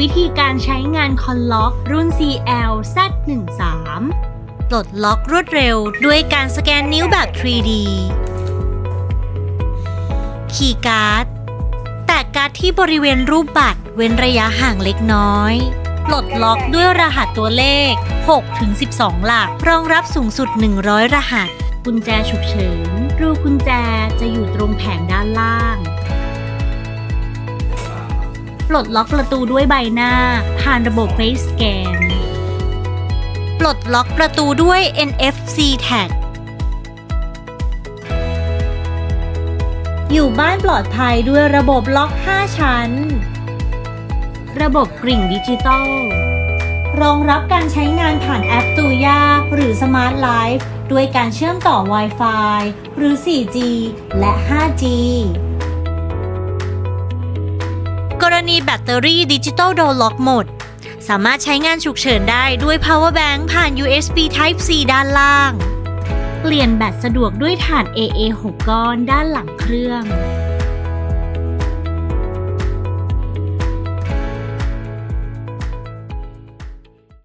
วิธีการใช้งานคอนล็อกรุ่น CL Z13 ปลดล็อกรวดเร็วด้วยการสแกนนิ้วแบบ 3D คีย์การ์ด แตะการ์ดที่บริเวณรูปบัตรเว้นระยะห่างเล็กน้อยปลดล็อกด้วยรหัสตัวเลข6-12 หลัก รองรับสูงสุด 100 รหัส กุญแจฉุกเฉิน รูกุญแจจะอยู่ตรงแผงด้านล่าง ปลดล็อกประตูด้วยใบหน้า ผ่านระบบ Face Scan ปลดล็อกประตูด้วย NFC Tag อยู่บ้านปลอดภัยด้วยระบบล็อก 5 ชั้น ระบบกริ่งดิจิตอล รองรับการใช้งานผ่านแอปตูยาหรือ Smart Life ด้วยการเชื่อมต่อ Wi-Fi หรือ 4G และ 5G กรณีแบตเตอรี่ดิจิตอลโดล็อกหมด สามารถใช้งานฉุกเฉินได้ด้วย power bank ผ่าน USB Type C ด้านล่าง เปลี่ยนแบตสะดวกด้วยถ่าน AA 6 ก้อนด้านหลังเครื่อง